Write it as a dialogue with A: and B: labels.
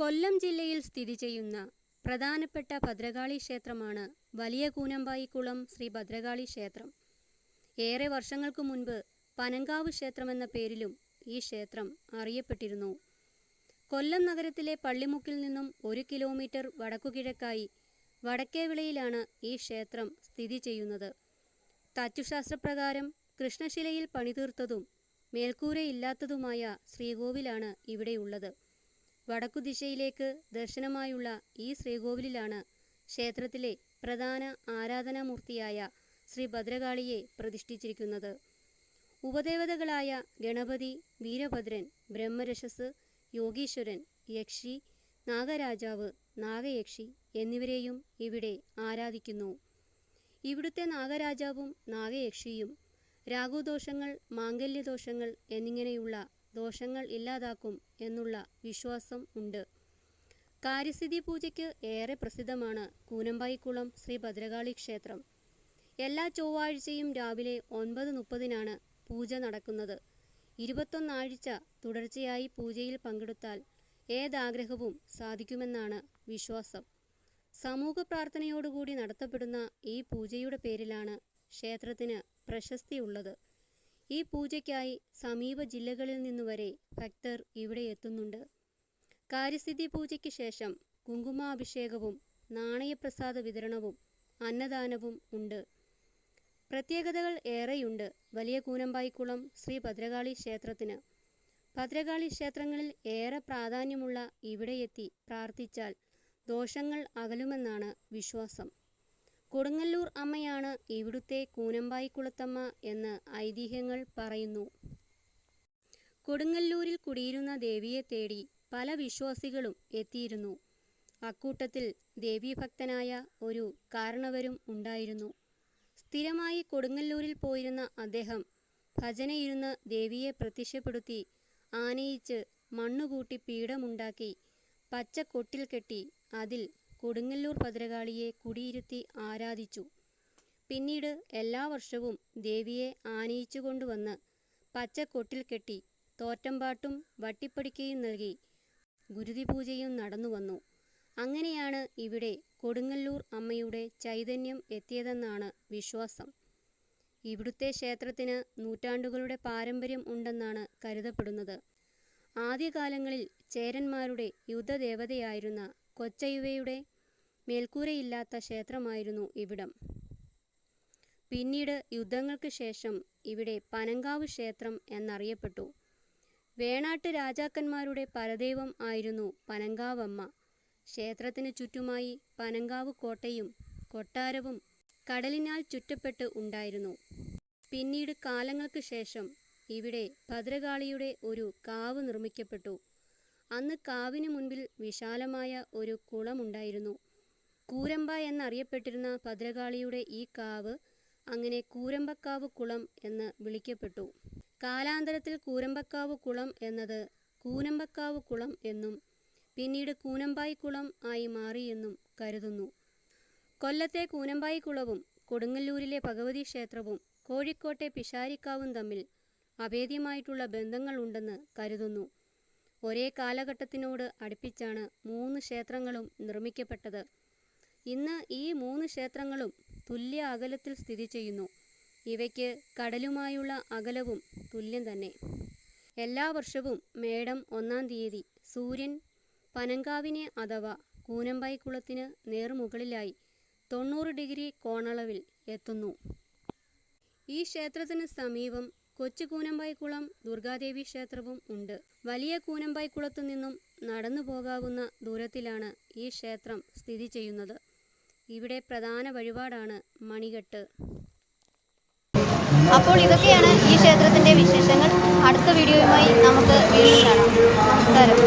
A: കൊല്ലം ജില്ലയിൽ സ്ഥിതി ചെയ്യുന്ന പ്രധാനപ്പെട്ട ഭദ്രകാളി ക്ഷേത്രമാണ് വലിയ കൂനമ്പായിക്കുളം ശ്രീ ഭദ്രകാളി ക്ഷേത്രം. ഏറെ വർഷങ്ങൾക്ക് മുൻപ് പനങ്കാവ് ക്ഷേത്രമെന്ന പേരിലും ഈ ക്ഷേത്രം അറിയപ്പെട്ടിരുന്നു. കൊല്ലം നഗരത്തിലെ പള്ളിമുക്കിൽ നിന്നും ഒരു കിലോമീറ്റർ വടക്കുകിഴക്കായി വടക്കേവിളയിലാണ് ഈ ക്ഷേത്രം സ്ഥിതി ചെയ്യുന്നത്. തച്ചുശാസ്ത്രപ്രകാരം കൃഷ്ണശിലയിൽ പണിതീർത്തതും മേൽക്കൂരയില്ലാത്തതുമായ ശ്രീകോവിലാണ് ഇവിടെയുള്ളത്. വടക്കുദിശയിലേക്ക് ദർശനമായുള്ള ഈ ശ്രീകോവിലിലാണ് ക്ഷേത്രത്തിലെ പ്രധാന ആരാധനാമൂർത്തിയായ ശ്രീ ഭദ്രകാളിയെ പ്രതിഷ്ഠിച്ചിരിക്കുന്നത്. ഉപദേവതകളായ ഗണപതി വീരഭദ്രൻ ബ്രഹ്മരശസ് യോഗീശ്വരൻ യക്ഷി നാഗരാജാവ് നാഗയക്ഷി എന്നിവരെയും ഇവിടെ ആരാധിക്കുന്നു. ഇവിടുത്തെ നാഗരാജാവും നാഗയക്ഷിയും രാഹുദോഷങ്ങൾ മാംഗല്യദോഷങ്ങൾ എന്നിങ്ങനെയുള്ള ദോഷങ്ങൾ ഇല്ലാതാക്കും എന്നുള്ള വിശ്വാസം ഉണ്ട്. കാര്യസ്ഥിതി പൂജയ്ക്ക് ഏറെ പ്രസിദ്ധമാണ് കൂനമ്പായിക്കുളം ശ്രീ ഭദ്രകാളി ക്ഷേത്രം. എല്ലാ ചൊവ്വാഴ്ചയും രാവിലെ ഒൻപത് മുപ്പതിനാണ് പൂജ നടക്കുന്നത്. ഇരുപത്തൊന്നാഴ്ച തുടർച്ചയായി പൂജയിൽ പങ്കെടുത്താൽ ഏതാഗ്രഹവും സാധിക്കുമെന്നാണ് വിശ്വാസം. സമൂഹ പ്രാർത്ഥനയോടുകൂടി നടത്തപ്പെടുന്ന ഈ പൂജയുടെ പേരിലാണ് ക്ഷേത്രത്തിന് പ്രശസ്തിയുള്ളത്. ഈ പൂജയ്ക്കായി സമീപ ജില്ലകളിൽ നിന്നുവരെ ഭക്തർ ഇവിടെ എത്തുന്നുണ്ട്. കാര്യസ്ഥിതി പൂജയ്ക്ക് ശേഷം കുങ്കുമാഭിഷേകവും നാണയപ്രസാദ വിതരണവും അന്നദാനവും ഉണ്ട്. പ്രത്യേകതകൾ ഏറെയുണ്ട് വലിയ കൂനമ്പായിക്കുളം ശ്രീ ഭദ്രകാളി ക്ഷേത്രത്തിന്. ഭദ്രകാളി ക്ഷേത്രങ്ങളിൽ ഏറെ പ്രാധാന്യമുള്ള ഇവിടെയെത്തി പ്രാർത്ഥിച്ചാൽ ദോഷങ്ങൾ അകലുമെന്നാണ് വിശ്വാസം. കൊടുങ്ങല്ലൂർ അമ്മയാണ് ഇവിടുത്തെ കൂനമ്പായിക്കുളത്തമ്മ എന്ന് ഐതിഹ്യങ്ങൾ പറയുന്നു. കൊടുങ്ങല്ലൂരിൽ കുടിയിരുന്ന ദേവിയെ തേടി പല വിശ്വാസികളും എത്തിയിരുന്നു. അക്കൂട്ടത്തിൽ ദേവീഭക്തനായ ഒരു കാരണവരും ഉണ്ടായിരുന്നു. സ്ഥിരമായി കൊടുങ്ങല്ലൂരിൽ പോയിരുന്ന അദ്ദേഹം ഭജനയിരുന്ന് ദേവിയെ പ്രത്യക്ഷപ്പെടുത്തി ആനയിച്ച് മണ്ണുകൂട്ടി പീഠമുണ്ടാക്കി പച്ചക്കൊട്ടിൽ കെട്ടി അതിൽ കൊടുങ്ങല്ലൂർ ഭദ്രകാളിയെ കുടിയിരുത്തി ആരാധിച്ചു. പിന്നീട് എല്ലാ വർഷവും ദേവിയെ ആനയിച്ചു കൊണ്ടുവന്ന് പച്ചക്കൊട്ടിൽ കെട്ടി തോറ്റമ്പാട്ടും വട്ടിപ്പടിക്കയും നൽകി ഗുരുതി പൂജയും നടന്നു വന്നു അങ്ങനെയാണ് ഇവിടെ കൊടുങ്ങല്ലൂർ അമ്മയുടെ ചൈതന്യം എത്തിയതെന്നാണ് വിശ്വാസം. ഇവിടുത്തെ ക്ഷേത്രത്തിന് നൂറ്റാണ്ടുകളുടെ പാരമ്പര്യം ഉണ്ടെന്നാണ് കരുതപ്പെടുന്നത്. ആദ്യകാലങ്ങളിൽ ചേരന്മാരുടെ യുദ്ധദേവതയായിരുന്ന കൊച്ചയുവയുടെ മേൽക്കൂരയില്ലാത്ത ക്ഷേത്രമായിരുന്നു ഇവിടം. പിന്നീട് യുദ്ധങ്ങൾക്ക് ശേഷം ഇവിടെ പനങ്കാവ് ക്ഷേത്രം എന്നറിയപ്പെട്ടു. വേണാട്ട് രാജാക്കന്മാരുടെ പരദൈവം ആയിരുന്നു പനങ്കാവമ്മ. ക്ഷേത്രത്തിന് ചുറ്റുമായി പനങ്കാവ് കോട്ടയും കൊട്ടാരവും കടലിനാൽ ചുറ്റപ്പെട്ട് ഉണ്ടായിരുന്നു. പിന്നീട് കാലങ്ങൾക്ക് ശേഷം ഇവിടെ ഭദ്രകാളിയുടെ ഒരു കാവ് നിർമ്മിക്കപ്പെട്ടു. അന്ന് കാവിന് മുൻപിൽ വിശാലമായ ഒരു കുളമുണ്ടായിരുന്നു. കൂരമ്പ എന്നറിയപ്പെട്ടിരുന്ന ഭദ്രകാളിയുടെ ഈ കാവ് അങ്ങനെ കൂരമ്പക്കാവ് കുളം എന്ന് വിളിക്കപ്പെട്ടു. കാലാന്തരത്തിൽ കൂരമ്പക്കാവ് കുളം എന്നത് കൂനമ്പക്കാവ് കുളം എന്നും പിന്നീട് കൂനമ്പായി കുളം ആയി മാറിയെന്നും കരുതുന്നു. കൊല്ലത്തെ കൂനമ്പായി കുളവും കൊടുങ്ങല്ലൂരിലെ ഭഗവതി ക്ഷേത്രവും കോഴിക്കോട്ടെ പിഷാരിക്കാവും തമ്മിൽ അഭേദ്യമായിട്ടുള്ള ബന്ധങ്ങളുണ്ടെന്ന് കരുതുന്നു. ഒരേ കാലഘട്ടത്തിനോട് അടുപ്പിച്ചാണ് മൂന്ന് ക്ഷേത്രങ്ങളും നിർമ്മിക്കപ്പെട്ടത്. ഇന്ന് ഈ മൂന്ന് ക്ഷേത്രങ്ങളും തുല്യ അകലത്തിൽ സ്ഥിതി ചെയ്യുന്നു. ഇവയ്ക്ക് കടലുമായുള്ള അകലവും തുല്യം തന്നെ. എല്ലാ വർഷവും മേടം ഒന്നാം തീയതി സൂര്യൻ പനങ്കാവിനെ അഥവാ കൂനമ്പായിക്കുളത്തിന് നേർമുകളിലായി തൊണ്ണൂറ് ഡിഗ്രി കോണളവിൽ എത്തുന്നു. ഈ ക്ഷേത്രത്തിന് സമീപം കൊച്ചു കൂനമ്പായിക്കുളം ദുർഗാദേവി ക്ഷേത്രവും ഉണ്ട്. വലിയ കൂനമ്പായിക്കുളത്തു നിന്നും നടന്നു പോകാവുന്ന ദൂരത്തിലാണ് ഈ ക്ഷേത്രം സ്ഥിതി ചെയ്യുന്നത്. ഇവിടെ പ്രധാന വഴിപാടാണ് മണികെട്ട്.
B: അപ്പോൾ ഇതൊക്കെയാണ് ഈ ക്ഷേത്രത്തിന്റെ വിശേഷങ്ങൾ. അടുത്ത വീഡിയോയുമായി നമുക്ക് വീണ്ടും കാണാം. നമസ്കാരം.